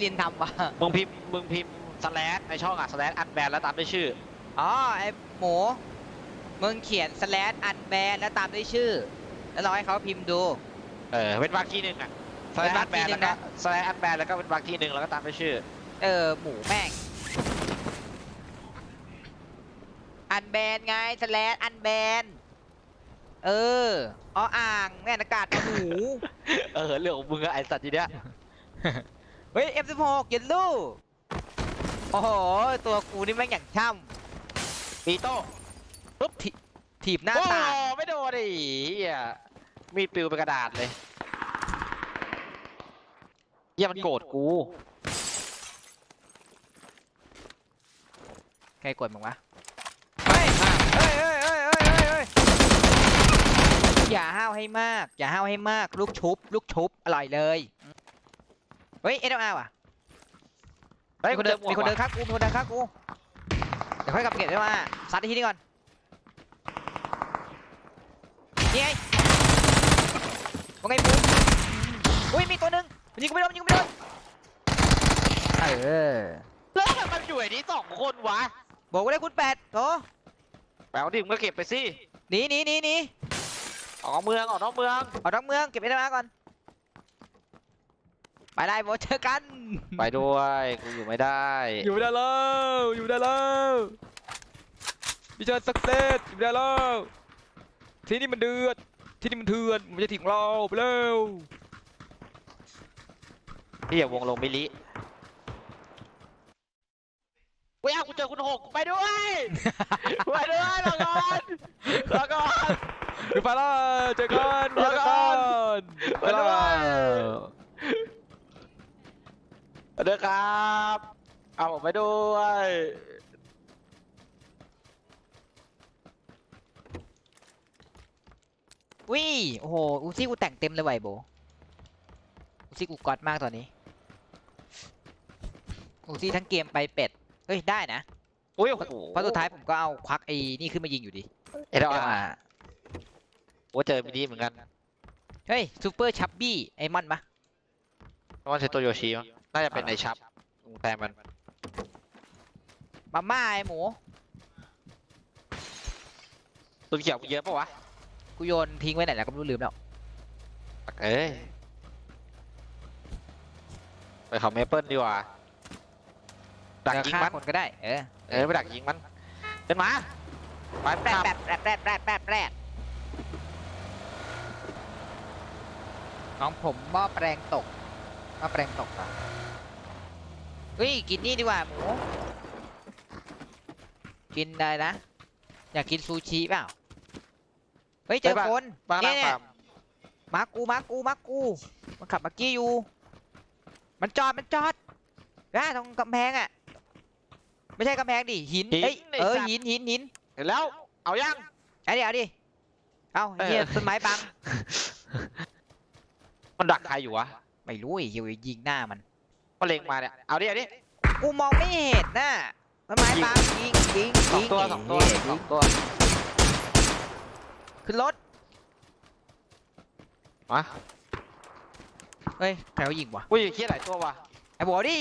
เรียนทำวะมึงพิมพ์มึงพิมพ์สแลชในช่องอะสแลชอันแบนแล้วตามด้วยชื่อ อ๋อไอหมูมึงเขียน slash อันแบนแล้วตามด้วยชื่อ แล้วเราให้เขาพิมพ์ดู เออเว้นวรรคที่หนึ่งอะสแลชอันแบนแล้วก็สแลชอันแบนแล้วก็เว้นวรรคที่หนึ่งแล้วก็ตามด้วยชื่อ เออหมูแม่ง อันแบนไง slash อันแบนเอออ๋ออ่างแม่นอากาศหมูเออเรื่องของมึงอะไอสัตว์ทีเนี้ย เฮ้ย F16 เย็นลูกโอ้โห ตัวกูนี่แม่งอย่างช่ปีโต้ำปุ๊บถีถีบหน้าโอ้ต่างไม่โดนดิเหี้ยมีดปลิวเป็นกระดาษเลยเหี้ยมันโกรธกู ใครกดมึงวะเฮ้ยเฮ้ยเฮ้ยเฮ้ยเฮ้ยเฮ้ยเฮ้ยอย่าห้าวให้มาก อย่าห้าวให้มาก ลูกชุบ ลูกชุบ อร่อยเลย เฮ้ย SLR ว่ะเฮ้ยมีคนเดินจอหวมีกคนเดิว่ะนข้างกูมีคนเดินข้างกูเดี๋ยวค่อยกลับเก็บได้มาซัดที่นี่ก่อนนี่ไงว่าไงบูมอุ้ยมีตัวหนึ่งมันยิงกูไม่โดนมันยิงกูไม่โดนเออแล้วทำไมมันอยู่ไอ้นี้สองคนวะบอกว่าได้คุณแปดโถแปลว่าดิมึงก็เก็บไปสิหนีหนีหนีหนีออกเมืองออกนอกเมืองออกนอกเมืองเก็บไอ้มาก่อน ไปได้โบเจอกัน ไปด้วยกูอยู่ไม่ได้อยู่ได้แล้วอยู่ได้แล้วมิชชั่นสักเซสอยู่ได้แล้วที่นี่มันเดือดที่นี่มันเถื่อนมันจะถึงเราไปเร็วพี่อย่าวงลงมิลิกูอยากกูเจอคุณหกไปด้วยไปด้วยรอก่อนรอก่อนไปแล้วเจอกันเจอกันไปแล้ว ไปด้วยครับ เอาผมไปด้วยวิโอ้โหอูซี่กูแต่งเต็มเลยว่ะไอ้โบอูซี่กูกอดมากตอนนี้อูซี่ทั้งเกมไปเป็ดเฮ้ยได้นะอุ้ยโอ้โหเพราะสุดท้ายผมก็เอาควักไอ้นี่ขึ้นมายิงอยู่ดีเอ็ดเอาอามาโอ้เจอมิลิเหมือนกันเฮ้ยซูเปอร์ชับบี้ไอ้มอนปะเพราะว่าเซโตโยชิมั้ง น่าจะเป็นในชับลุงแทนมันมาม่าไอ้หมูตุนเขียวกูเยอะปะวะกูโยนทิ้งไว้ไหนแล้วก็ไม่รู้ลืมแล้วเอ้ยไปเขาเมเปิลดีกว่าดักยิงมันฆ่าคนก็ได้ เออเออไปดักยิงมันเป็นหมาไปแปรขับแปรแปรแปรแปรแปรแปรของผมหม้อแปลงตกหม้อแปลงตกเหรอ เฮ้ยกินนี่ดีกว่าหมูกินอะไรนะ อยากกินซูชิเปล่าเฮ้ยเจอคนบ้านเนี่ล่ายงเนี่ยฟาร์มมากูมากูมากูมันขับมากี้อยู่ มันจอดมันจอดนะตรงกำแพงอะ ไม่ใช่กำแพงดิหินเอ้ยเออหินหินหินเห็นแล้ว เอายัง เอาดิเอาดิเอาเออเฮียต้นไม้บัง มันดักใครอยู่วะไม่รู้ไอ้เหี้ยยิงหน้ามัน มันเล็งมาเนี่ย เอาดิเอาดิกูมองไม่เห็นน่ะต้นไม้บังยิงยิงสองยิงตัวไสองตัวเหี้ยสยิองงตัวขึ้นรถมาเฮ้ยใครเขายิงวะอุ้ยเคี้ยหลายตัววะไอ้บัวดิ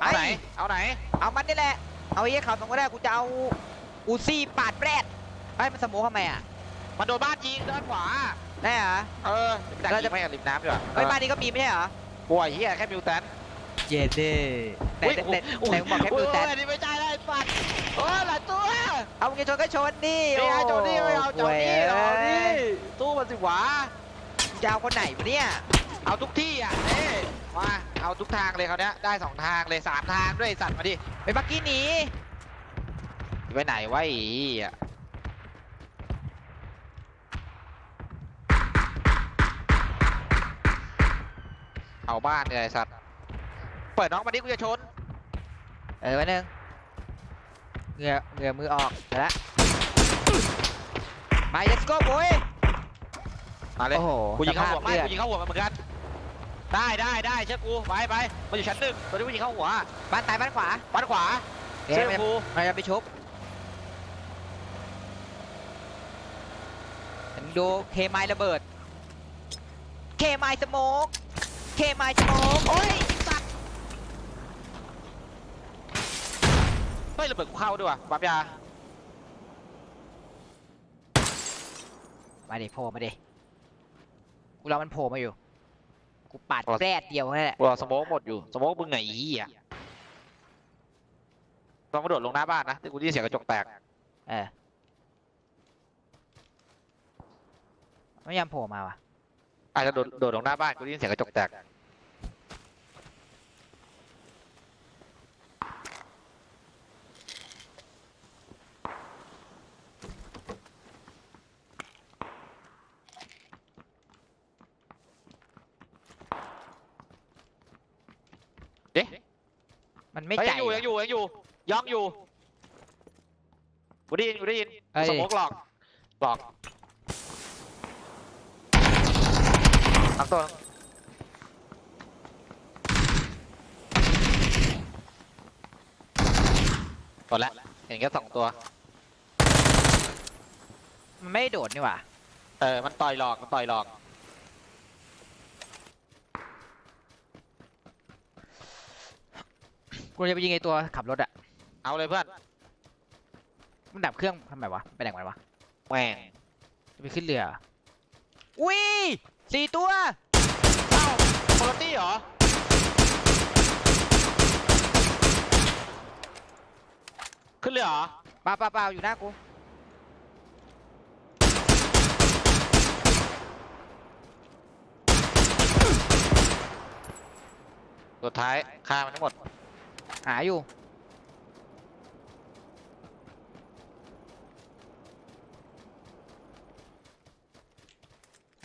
เอาไหนไอ้เอาไหน เอามันนี่แหละ เอาไอ้เหี้ยเขาตรงก็ได้กูจะเอาอูซี่ปาดแปรดไอ้ยมันสโมองทำไมอะมันโดนบ้านยิงด้านขวาได้เหรอเออดักเรายิจะงไม่กับริมน้ำดีกว่าเฮ้ยบ้านนี้ก็มีไม่ใช่เหรอป่วยเฮียแค่มิวแตน เย็นเด้แต่แต่แต่แต่มึงบอกแค่ดูแต่อันนี้ไม่ใช่แล้วไอ้สัตว์โอ้ยหลายตัวเอามึงจะชนก็ชนดินี่ไอ้โจนี่ไม่เอาโจนี่เอาดิโอ้ยตู้มันสิหวามึงจะเอาคนไหนวะเนี่ย เอาทุกที่อะเอ้มาเอาทุกทางเลยเขาวเนี้ยได้สองทางเลยสามทางด้วยไอ้สัตว์มาดิไปบักกี้หนีไปไหนวะไอ้เหี้ยเอาบ้านเลยไอ้สัตว์ เปิดน้องมาดิกูจะชน เออวันหนึ่งเหงื่อเหงื่อมือออกเดี๋ยวละไป let's go boy มาเลยโอ้โหกูยิงเข้าหัวสภไม่ลือดกูยิงเข้าหัวมันเหมือนกัน ได้ได้ได้เชื่อกูไปไปมันอยู่ชั้นหนึ่งตัวนี้กูยิงเข้าหัวบ้านตายบ้านขวาบ้านขวาเดี๋ยวเชื่อมันจะกูมันจะไปชุบเห็นดูเคไมล์ระเบิด เคไมล์สโมกเคไมล์สโมกโอ้ยสัตว์ เฮ้ยระเบิดกูเข้าด้วยว่ะปั๊บยามาดิโผล่มาดิกูรอมันโผล่มาอยู่ กูปาดแรดเดียวแค่นั้นแหละกูรอสโมกหมดอยู่สโมกมึงไงอีเหี้ยลองกระโดดลงหน้าบ้านนะที่กูได้ยินเสียงกระจกแตกเออไม่ยอมโผล่มาว่ะอาจจะโดดโดดลงหน้าบ้านกูได้ยินเสียงกระจกแตกเอ๊ะ มันไม่ เฮ้ย ใจ ยังอยู่ยังอยู่ยังอ ยู่ย่องอยู่กูได้ยินกูได้ยินเอ้ยสโมกหลอกหลอกทั้งตัวหมดแล้วเห็นแค่สองตัว มันไม่ได้โดดนี่หว่าเออ มันต่อยหลอก มันต่อยหลอก กูจะไปยิงไอตัวขับรถอะ เอาเลยเพื่อนมันดับเครื่องทำไมวะไปไหนมันวะแหม่งจะไปขึ้นเรืออุ้ยสี่ตัวเอ้าโคโรตี้เหรอขึ้นเลยเหรอเปล่าเปล่าเปล่าอยู่หน้ากูสุดท้ายฆ่ามันทั้งหมดหาอยู่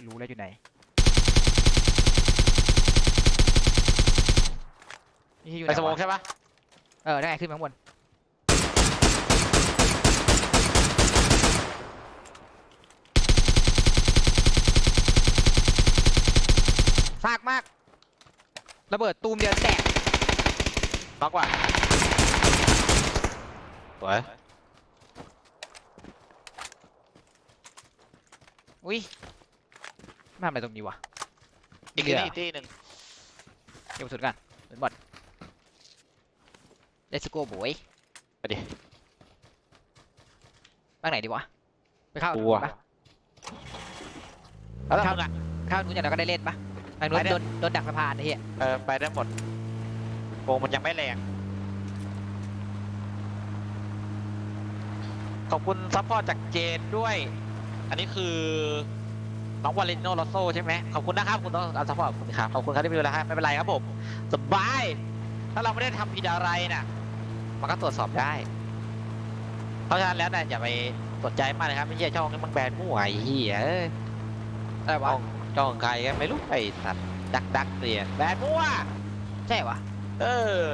รู้แล้วอยู่ไหนนี่อยู่ไปไหนสโมกวะใช่ปะเออได้ไงขึ้นมาข้างบนซากมาก ระเบิดตูมเดียวแตกมากกว่าสวยอุ้ยมา ทำอะไรตรงนี้วะอีกเหลืที่อนี่อีกที่หนึ่งเก็บกระสุนกันเป็นบอด Let's go boy ไปดิบ้างไหนดีวะ ไปเข้ากูอะปะแล้วครัมึบงอะเข้านู้นอย่างเราก็ได้เล่นปะทางนู้นไปเนี่ยโดนโดนดักสะพานไอ้เหี้ยเออไปได้หมดวงมันยังไม่แรง ขอบคุณซัพพอร์ตจากเจนด้วย อันนี้คือ น้องวาเลนโนลอโซใช่ไหมขอบคุณนะครับคุณต้องเอาซัพพอร์ตขอบคุณครับขอบคุณครับที่ไปดูนะฮะไม่เป็นไรครับผมสบาย ถ้าเราไม่ได้ทำผิดอะไรน่ะ มันก็ตรวจสอบได้ เพราะฉะนั้นแล้วเนี่ยอย่าไปสนใจมากนะครับไม่ใช่ช่องนี้มันแบนมั่วไอ้เหี้ยเอ้ยอะไรวะช่องช่องใครกันไม่รู้ไอ้สัตว์ดักดักเนี่ยแบนมั่วใช่วะเออ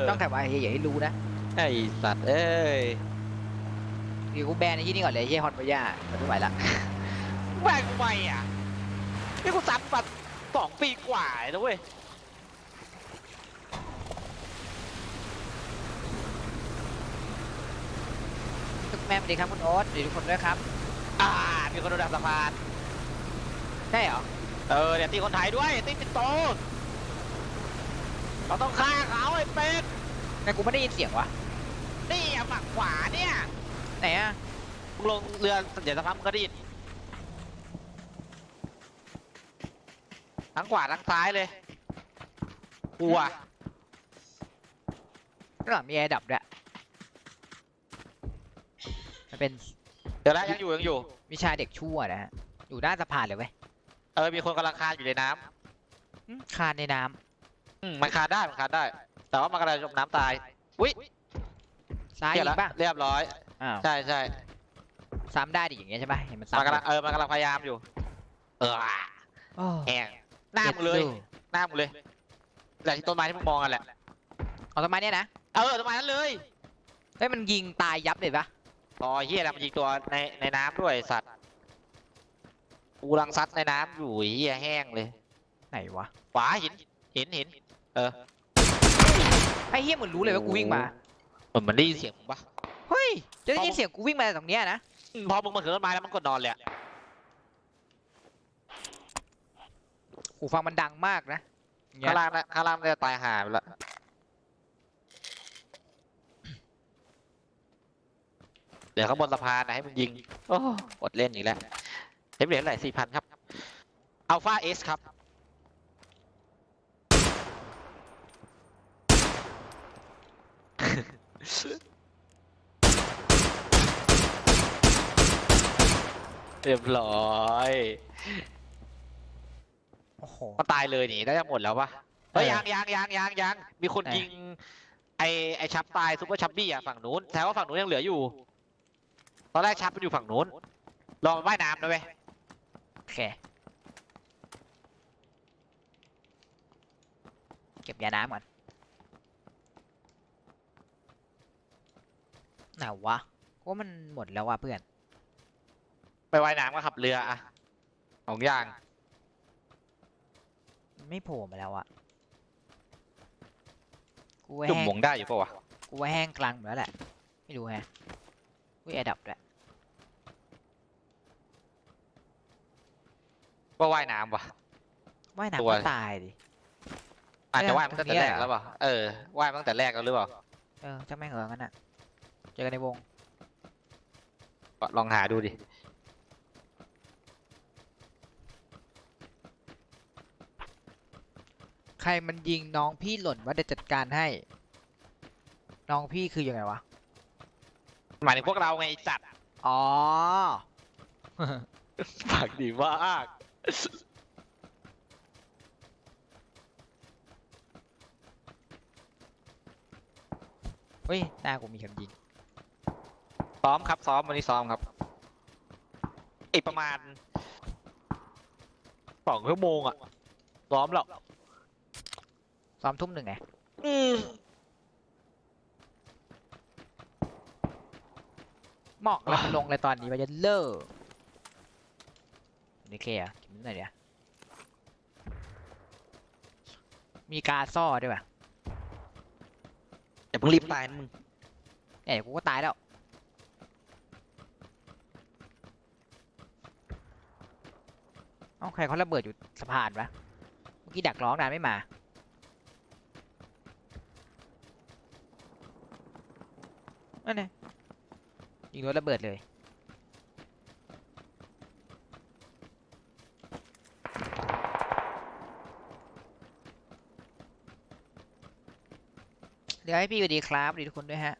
ต้องแต่ว่าไอ้เหี้ยอย่าให้รู้นะไอ้สัตว์เอ้ยเดี๋ยวกูแบนไอ้ที่นี่ก่อนเลยไอ้เหี้ยฮอนปย่ามันไม่ไหวละแบนกูไปอะ นี่กูซัดมาสองปีกว่าแล้วเว้ยทุกแม่สวัสดีครับคุณโอ๊ตสวัสดีทุกคนด้วยครับ อ่า มีคนโดนดับสะพาน ใช่เหรอ เออ เดี๋ยวตีคนไทยด้วย ตีปินโตเราต้องฆ่าเขาไอ้เป็ดแต่กูไม่ได้ยินเสียงวะ นี่อะฝั่งขวาเนี่ย ไหนอะมึงลงเรือเดี๋ยวสักพักมึงก็ได้ยิน ทั้งขวาทั้งซ้ายเลยกลัวข้างหลังมีแอร์ดับด้วยมันเป็นเดี๋ยวแล้วยังอยู่ยังอยู่ วิชาเด็กชั่วนะฮะ อยู่หน้าสะพานเลยเว้ยเออมีคนกำลังคานอยู่ในน้อืมคานในน้ำอืมมันคานได้มันคานได้ แต่ว่ามันกำลังจมน้ำตายอุ้ยำซ้ายเรีอียบแล้วกป่ะเรียบร้อย อ้าวใช่ใช่ซ้ำได้ดิอย่างเงี้ยใช่ป่ะเห็นมันมันซ้ำกำลังเออมันกำลังพยายามอยู่ เออโอ้แหง หน้ามึงเลยหน้ามึงเลยแหละที่ต้นไม้ที่มึงมองกันแหละ เอาต้นไม้เนี่ยนะเออต้นไม้นั้นเลยเฮ้ยมันยิงตายยับเลยปะอ๋อเฮียแล้วมันยิงตัวในในน้ำด้วยไอ้สัตว์กูกำลังซัดในน้ำอยู่ไอ้เฮียแห้งเลยไหนวะขวาหินหินหินเออไอ้เหี้ยเหมือนรู้เลยว่ากูวิ่งมาเหมือนมันได้ยินเสียงมึงปะเฮ้ยจะได้ยินเสียงกูวิ่งมาจากตรงเนี้ยนะอืมพอมึงมาถึงต้นไม้แล้วมันกดนอนเลยอะ หูฟังมันดังมากนะอย่างเงี้ข้ายงล่างนะข้างล่างมันจะตายหาไปละเดี๋ยวข้างบนสะพานนะให้มันยิงโอ้อดเล่นอีกแล้วเทปเหรียญเท่าไหร่สี่พันครับอัลฟาเอสครับเรียบร้อย โอ้โหก็ตายเลยนี่น่าจะหมดแล้วปะเฮ้ยเออ ยังยังยังยังยังมีคนไหนยิง ไอไอชับตายซุปเปอร์ชับบี้อะฝั่งนู้นแถวว่าฝั่งนู้นยังเหลืออยู่ ตอนแรกชับมันอยู่ฝั่งนู้นรอมันว่ายน้ำนะเว้ยโอเค เก็บยาน้ำก่อนไหนวะกูว่ามันหมดแล้วว่ะเพื่อน ไปว่ายน้ำก็ขับเรืออะสองอย่างมัน ไม่โผล่มาแล้วอะกูว่าจุ่มแห้งหมงได้อยู่ปะวะกูว่าแห้งกลางหมดแล้วแหละ ไม่รู้แฮะวิแอดับด้วยก็ว่ายน้ำวะว่ายตัวน้ำก็ตายดิ อาจจะเออว่ายมาตั้งแต่ตรงนี้แรกเหรอแล้วเปล่าเออว่ายมาตั้งแต่แรกแล้วหรือเปล่าเออจะแม่งเอองั้นอะเจอกันในวงก็ลองหาดูดิ ใครมันยิงน้องพี่หล่นว่าจะจัดการให้ น้องพี่คือยังไงวะ หมายถึงพวกเราไงไอ้จัดอ๋อ ปากดีมากเฮ้ยหน้ากูมีคนยิง ซ้อมครับซ้อมวันนี้ซ้อมครับอีกประมาณสองชั่วโมงอะซ้อมแล้ว ซ้อมทุ่มหนึ่งไงอืมหมอกแล้วมันลงเลยตอนนี้ว่าจะเลิกนี่เคอะกินนิดหน่อยเดียวมีกาซ่อด้วยป่ะอย่าเพิ่งรีบตายนะมึงเนี่ยเดี๋ยวกูก็ตายแล้ว เอ้าใครเขาระเบิดอยู่สะพานวะเมื่อกี้ดักร้องนานไม่มา นั่นไงยิงรถระเบิดเลย เดี๋ยวให้พี่สวัสดีครับสวัสดีทุกคนด้วยฮะ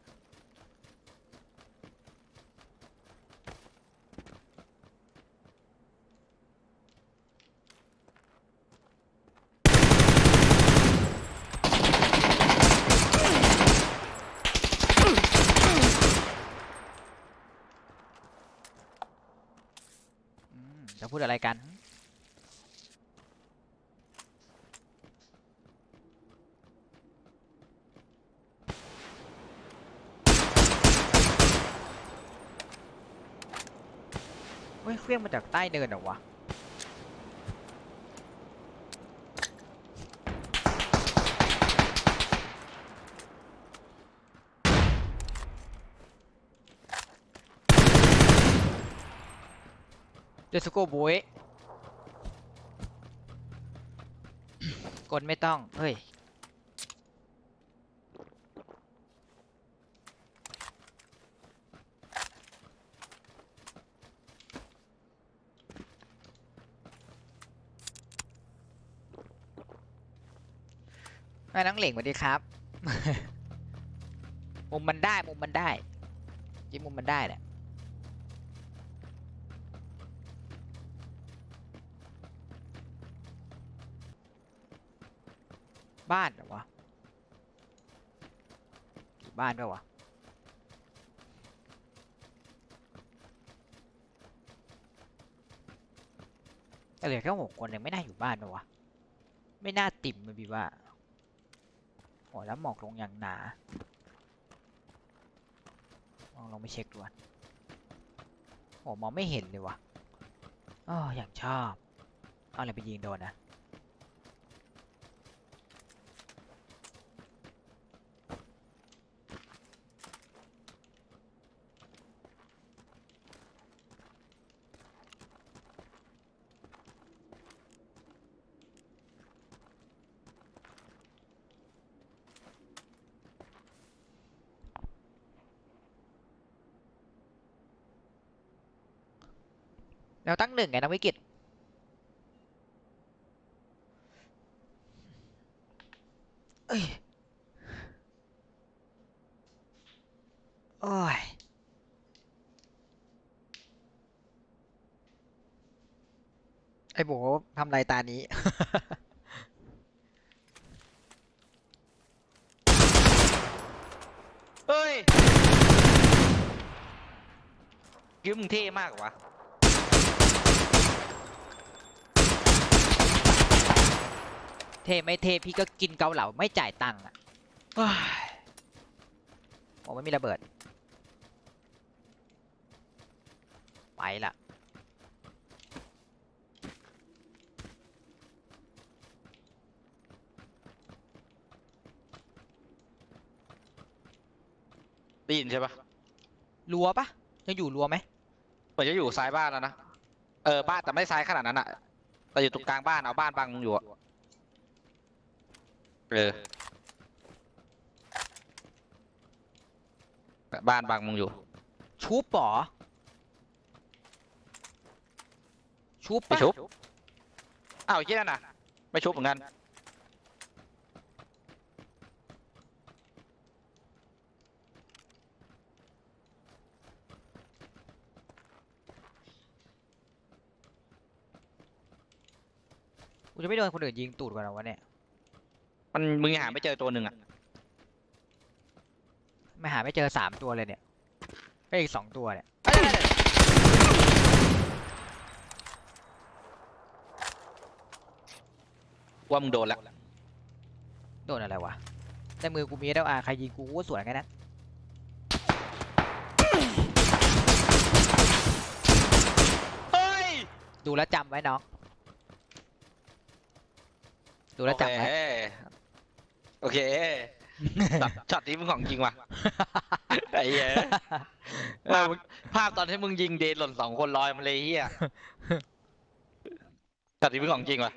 จะพูดอะไรกันเฮ้ยเครื่องมาจากใต้เนินเหรอวะ เดสโกบุยกดไม่ต้อง เฮ้ยแม่น้องเหล่งสวัสดีครับ มุมมันได้ มุมมันได้ จิ้มมุมมันได้แหละ บ้านเหรอวะกี่บ้านด้วยวะแต่เหลือแค่หกคนยังไม่น่าอยู่บ้านปะวะไม่น่าติ่มเลยพี่ว่าโอ้แล้วหมอกลงอย่างหนาลองลองไปเช็คดูก่อนโอ้มองไม่เห็นเลยวะอ๋ออย่างชอบ เอาอะไรไปยิงโดนนะ เราตั้งหนึ่งไงนักวิกฤตเอ้ยโอ้ยไอ้โบทำไรตานี้ เฮ้ยคิดว่ามึงเท่มากเหรอวะ เทไม่เทพี่ก็กินเกาเหลาไม่จ่ายตังค์อะเฮ้ยโอ้ไม่มีระเบิด ไปละได้ยินใช่ปะรัวปะยังอยู่รัวไหมเหมือนจะอยู่ซ้ายบ้านแล้วนะ เออบ้านแต่ไม่ซ้ายขนาดนั้นอะแต่อยู่ตรงกลางบ้านเอาบ้านบังมึงอยู่อะ เออ บ้านบังมึงอยู่ ชุบปอชุบไม่ปะชุบ อ้าวไอ้เหี้ยนั่นน่ะ ไม่ชุบเหมือนกัน กูจะไม่โดนคนอื่นยิงตูดก่อนเหรอวะเนี่ย มันมึงยังหาไม่เจอตัวหนึ่งอะไม่หาไม่เจอสามตัวเลยเนี่ยก็อีกสองตัวเนี่ยเอ้ยว่ามึงโดนแล้วโดนอะไรวะในมือกูมีเดลอาใครยิงกูกูก็สวนแค่นั้นเฮ้ยดูแลวจำไว้น้องดูแลวจำไว้ โอเค ช็อตช็อตนี้มึงของจริงว่ะไอ้เหี้ยภาพภาพตอนที่มึงยิงเดนหล่นสองคนลอยมาเลยเฮียช็อตนี้มึงของจริงว่ะ